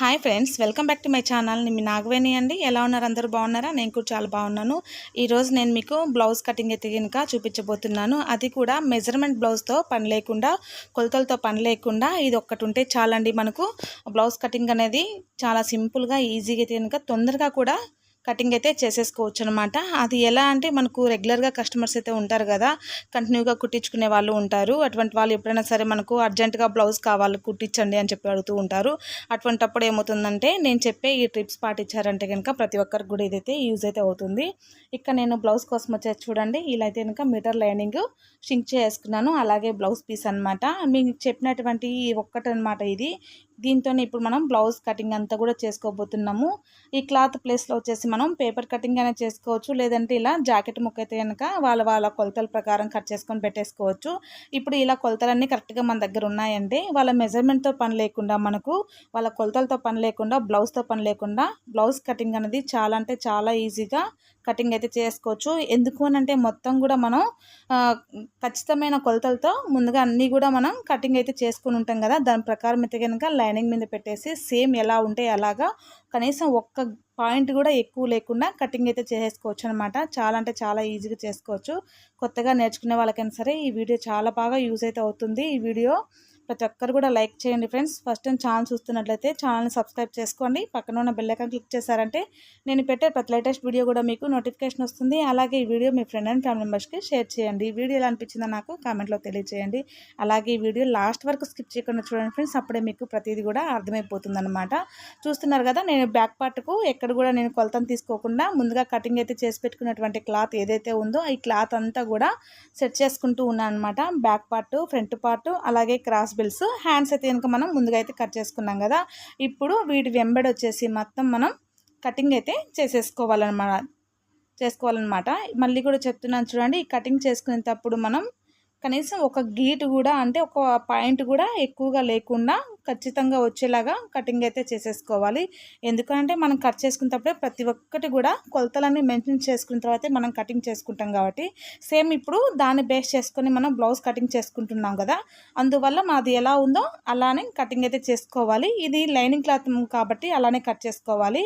Hi friends welcome back to my channel. మీ నాగవేణి అండి. ఎలా ఉన్నారు? అందరూ బాగున్నారా? నేను కూడా చాలా బాగున్నాను. ఈరోజు నేను మీకు బ్లౌజ్ కటింగ్ అయితే కనుక చూపించబోతున్నాను. అది కూడా మెజర్మెంట్ బ్లౌజ్తో పని లేకుండా కొలతలతో పని లేకుండా ఇది ఒక్కటి ఉంటే చాలండి మనకు. బ్లౌజ్ కటింగ్ అనేది చాలా సింపుల్గా ఈజీగా అయితే కనుక తొందరగా కూడా కటింగ్ అయితే చేసేసుకోవచ్చు అనమాట అది ఎలా అంటే మనకు రెగ్యులర్గా కస్టమర్స్ అయితే ఉంటారు కదా కంటిన్యూగా కుట్టించుకునే వాళ్ళు ఉంటారు. అటువంటి వాళ్ళు ఎప్పుడైనా సరే మనకు అర్జెంటుగా బ్లౌజ్ కావాలి కుట్టించండి అని చెప్పి అడుగుతూ ఉంటారు. అటువంటప్పుడు ఏమవుతుందంటే నేను చెప్పే ఈ ట్రిప్స్ పాటించారంటే కనుక ప్రతి ఒక్కరికి కూడా ఇదైతే యూజ్ అయితే అవుతుంది. ఇక్కడ నేను బ్లౌజ్ కోసం వచ్చేసి చూడండి. ఇలా అయితే కనుక మీటర్ లైనింగ్ షింక్ చేసుకున్నాను. అలాగే బ్లౌజ్ పీస్ అనమాట మీకు చెప్పినటువంటి ఒక్కటనమాట ఇది. దీంతో ఇప్పుడు మనం బ్లౌజ్ కటింగ్ అంతా కూడా చేసుకోబోతున్నాము. ఈ క్లాత్ ప్లేస్లో వచ్చేసి మనం పేపర్ కటింగ్ అయినా చేసుకోవచ్చు లేదంటే ఇలా జాకెట్ ముక్క అయితే కనుక వాళ్ళ వాళ్ళ కొలతల ప్రకారం కట్ చేసుకొని పెట్టేసుకోవచ్చు. ఇప్పుడు ఇలా కొలతలన్నీ కరెక్ట్గా మన దగ్గర ఉన్నాయంటే వాళ్ళ మెజర్మెంట్తో పని లేకుండా మనకు వాళ్ళ కొలతలతో పని లేకుండా బ్లౌజ్తో పని లేకుండా బ్లౌజ్ కటింగ్ అనేది చాలా అంటే చాలా ఈజీగా కటింగ్ అయితే చేసుకోవచ్చు. ఎందుకు అంటే మొత్తం కూడా మనం ఖచ్చితమైన కొలతలతో ముందుగా అన్నీ కూడా మనం కటింగ్ అయితే చేసుకుని ఉంటాం కదా. దాని ప్రకారం అయితే కనుక లైనింగ్ మీద పెట్టేసి సేమ్ ఎలా ఉంటే అలాగా కనీసం ఒక్క పాయింట్ కూడా ఎక్కువ లేకుండా కటింగ్ అయితే చేసేసుకోవచ్చు అనమాట చాలా అంటే చాలా ఈజీగా చేసుకోవచ్చు. కొత్తగా నేర్చుకునే వాళ్ళకైనా సరే ఈ వీడియో చాలా బాగా యూజ్ అయితే అవుతుంది. ఈ వీడియో ప్రతి ఒక్కరు కూడా లైక్ చేయండి ఫ్రెండ్స్. ఫస్ట్ టైం ఛానల్ చూస్తున్నట్లయితే ఛానల్ని సబ్స్క్రైబ్ చేసుకోండి. పక్కన ఉన్న బెల్లైకాన్ క్లిక్ చేశారంటే నేను పెట్టే ప్రతి లేటెస్ట్ వీడియో కూడా మీకు నోటిఫికేషన్ వస్తుంది. అలాగే ఈ వీడియో మీ ఫ్రెండ్ అండ్ ఫ్యామిలీ మెంబర్స్కి షేర్ చేయండి. వీడియో ఎలా అనిపించిందో నాకు కామెంట్లో తెలియజేయండి అలాగే ఈ వీడియో లాస్ట్ వరకు స్కిప్ చేయకుండా చూడండి ఫ్రెండ్స్. అప్పుడే మీకు ప్రతిదీ కూడా అర్థమైపోతుంది అనమాట చూస్తున్నారు కదా నేను బ్యాక్ పార్ట్కు ఎక్కడ కూడా నేను కొలతను తీసుకోకుండా ముందుగా కటింగ్ అయితే చేసి పెట్టుకున్నటువంటి క్లాత్ ఏదైతే ఉందో ఈ క్లాత్ అంతా కూడా సెట్ చేసుకుంటూ ఉన్నాను అనమాట బ్యాక్ పార్ట్ ఫ్రంట్ పార్ట్ అలాగే క్రాస్ బిల్స్ హ్యాండ్స్ అయితే కనుక మనం ముందుగా అయితే కట్ చేసుకున్నాం కదా. ఇప్పుడు వీటి వెంబడి వచ్చేసి మొత్తం మనం కటింగ్ అయితే చేసేసుకోవాలన్నమాట చేసుకోవాలన్నమాట. మళ్ళీ కూడా చెప్తున్నాను చూడండి ఈ కటింగ్ చేసుకునేటప్పుడు మనం కనీసం ఒక గీటు కూడా అంటే ఒక పాయింట్ కూడా ఎక్కువగా లేకుండా ఖచ్చితంగా వచ్చేలాగా కటింగ్ అయితే చేసేసుకోవాలి. ఎందుకంటే మనం కట్ చేసుకున్నప్పుడే ప్రతి ఒక్కటి కూడా కొలతలన్నీ మెన్షన్ చేసుకున్న తర్వాత మనం కటింగ్ చేసుకుంటాం కాబట్టి. సేమ్ ఇప్పుడు దాన్ని బేస్ చేసుకొని మనం బ్లౌజ్ కటింగ్ చేసుకుంటున్నాం కదా. అందువల్ల మాది ఎలా ఉందో అలానే కటింగ్ అయితే చేసుకోవాలి. ఇది లైనింగ్ క్లాత్ కాబట్టి అలానే కట్ చేసుకోవాలి.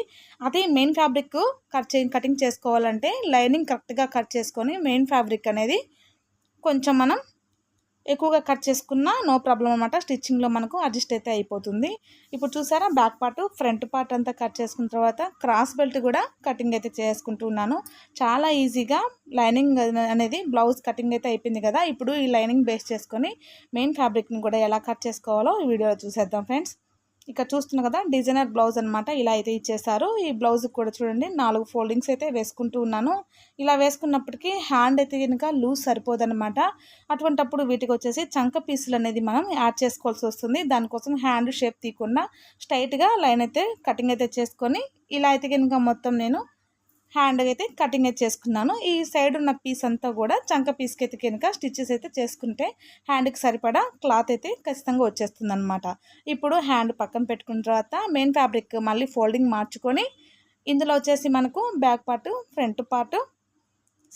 అది మెయిన్ ఫ్యాబ్రిక్ కట్ కటింగ్ చేసుకోవాలంటే లైనింగ్ కరెక్ట్గా కట్ చేసుకొని మెయిన్ ఫ్యాబ్రిక్ అనేది కొంచెం మనం ఎక్కువగా కట్ చేసుకున్నా నో ప్రాబ్లం అనమాట స్టిచ్చింగ్లో మనకు అడ్జస్ట్ అయితే అయిపోతుంది. ఇప్పుడు చూసారా బ్యాక్ పార్ట్ ఫ్రంట్ పార్ట్ అంతా కట్ చేసుకున్న తర్వాత క్రాస్ బెల్ట్ కూడా కటింగ్ అయితే చేసుకుంటున్నాను చాలా ఈజీగా లైనింగ్ అనేది బ్లౌజ్ కటింగ్ అయితే అయిపోయింది కదా ఇప్పుడు ఈ లైనింగ్ బేస్ చేసుకొని మెయిన్ ఫ్యాబ్రిక్ని కూడా ఎలా కట్ చేసుకోవాలో ఈ వీడియోలో చూసేద్దాం ఫ్రెండ్స్. ఇక్కడ చూస్తున్నా కదా డిజైనర్ బ్లౌజ్ అనమాట ఇలా అయితే ఇచ్చేసారు ఈ బ్లౌజ్ కూడా చూడండి నాలుగు ఫోల్డింగ్స్ అయితే వేసుకుంటూ ఉన్నాను. ఇలా వేసుకున్నప్పటికీ హ్యాండ్ అయితే కనుక లూజ్ సరిపోదనమాట అటువంటప్పుడు వీటికి వచ్చేసి చంక పీసులు అనేది మనం యాడ్ చేసుకోవాల్సి వస్తుంది. దానికోసం హ్యాండ్ షేప్ తీయకుండా స్ట్రైట్గా లైన్ అయితే కటింగ్ అయితే చేసుకొని ఇలా అయితే కనుక మొత్తం నేను హ్యాండ్ అయితే కటింగ్ అయితే చేసుకున్నాను. ఈ సైడ్ ఉన్న పీస్ అంతా కూడా చంక పీస్కి అయితే కనుక స్టిచ్చెస్ అయితే చేసుకుంటే హ్యాండ్కి సరిపడా క్లాత్ అయితే ఖచ్చితంగా వచ్చేస్తుంది అనమాట ఇప్పుడు హ్యాండ్ పక్కన పెట్టుకున్న తర్వాత మెయిన్ ఫ్యాబ్రిక్ మళ్ళీ ఫోల్డింగ్ మార్చుకొని ఇందులో వచ్చేసి మనకు back part front part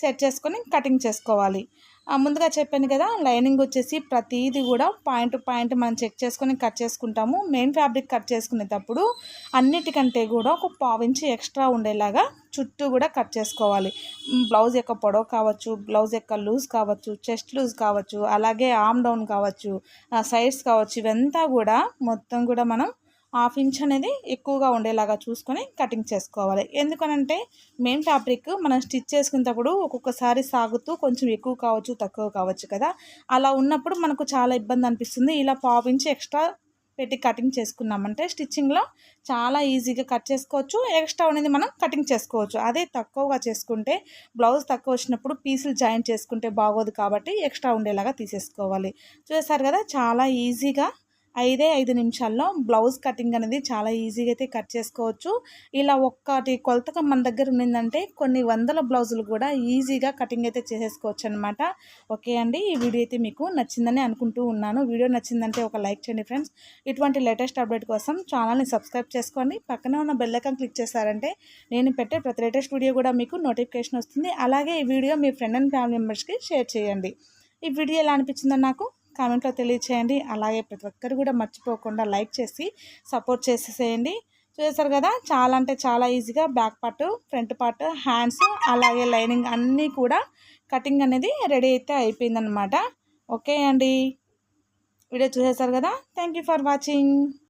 set చేసుకొని కటింగ్ చేసుకోవాలి. ముందుగా చెప్పాను కదా లైనింగ్ వచ్చేసి ప్రతిదీ కూడా పాయింట్ పాయింట్ మనం చెక్ చేసుకొని కట్ చేసుకుంటాము. మెయిన్ ఫ్యాబ్రిక్ కట్ చేసుకునేటప్పుడు అన్నిటికంటే కూడా ఒక పావించి ఎక్స్ట్రా ఉండేలాగా చుట్టూ కూడా కట్ చేసుకోవాలి. బ్లౌజ్ యొక్క పొడవు కావచ్చు బ్లౌజ్ యొక్క లూజ్ కావచ్చు చెస్ట్ లూజ్ కావచ్చు అలాగే ఆమ్ డౌన్ కావచ్చు సైడ్స్ కావచ్చు ఇవంతా కూడా మొత్తం కూడా మనం హాఫ్ ఇంచ్ అనేది ఎక్కువగా ఉండేలాగా చూసుకొని కటింగ్ చేసుకోవాలి. ఎందుకనంటే మెయిన్ ఫ్యాబ్రిక్ మనం స్టిచ్ చేసుకునేటప్పుడు ఒక్కొక్కసారి సాగుతూ కొంచెం ఎక్కువ కావచ్చు తక్కువ కావచ్చు కదా. అలా ఉన్నప్పుడు మనకు చాలా ఇబ్బంది అనిపిస్తుంది. ఇలా పావు ఇంచ్ ఎక్స్ట్రా పెట్టి కటింగ్ చేసుకున్నామంటే స్టిచ్చింగ్లో చాలా ఈజీగా కట్ చేసుకోవచ్చు. ఎక్స్ట్రా అనేది మనం కటింగ్ చేసుకోవచ్చు. అదే తక్కువగా చేసుకుంటే బ్లౌజ్ తక్కువ వచ్చినప్పుడు పీసులు జాయిన్ చేసుకుంటే బాగోదు కాబట్టి ఎక్స్ట్రా ఉండేలాగా తీసేసుకోవాలి. చూసారు కదా చాలా ఈజీగా ఐదే ఐదు నిమిషాల్లో బ్లౌజ్ కటింగ్ అనేది చాలా ఈజీగా అయితే కట్ చేసుకోవచ్చు. ఇలా ఒక్కటి కొలతగా మన దగ్గర ఉన్నిందంటే కొన్ని వందల బ్లౌజులు కూడా ఈజీగా కటింగ్ అయితే చేసేసుకోవచ్చు అనమాట ఓకే అండి ఈ వీడియో అయితే మీకు నచ్చిందని అనుకుంటూ ఉన్నాను. వీడియో నచ్చిందంటే ఒక లైక్ చేయండి ఫ్రెండ్స్. ఇటువంటి లేటెస్ట్ అప్డేట్ కోసం ఛానల్ని సబ్స్క్రైబ్ చేసుకోండి. పక్కనే ఉన్న బెల్లకం క్లిక్ చేశారంటే నేను పెట్టే ప్రతి లేటెస్ట్ వీడియో కూడా మీకు నోటిఫికేషన్ వస్తుంది. అలాగే ఈ వీడియో మీ ఫ్రెండ్ అండ్ ఫ్యామిలీ మెంబర్స్కి షేర్ చేయండి. ఈ వీడియో ఎలా అనిపించిందో నాకు కామెంట్లో తెలియచేయండి. అలాగే ప్రతి ఒక్కరు కూడా మర్చిపోకుండా లైక్ చేసి సపోర్ట్ చేసేసేయండి. చూసారు కదా చాలా అంటే చాలా ఈజీగా back part front part hands అలాగే లైనింగ్ అన్నీ కూడా కటింగ్ అనేది రెడీ అయితే అయిపోయిందనమాట ఓకే అండి. వీడియో చూసేసారు కదా థ్యాంక్ యూ ఫర్ వాచింగ్.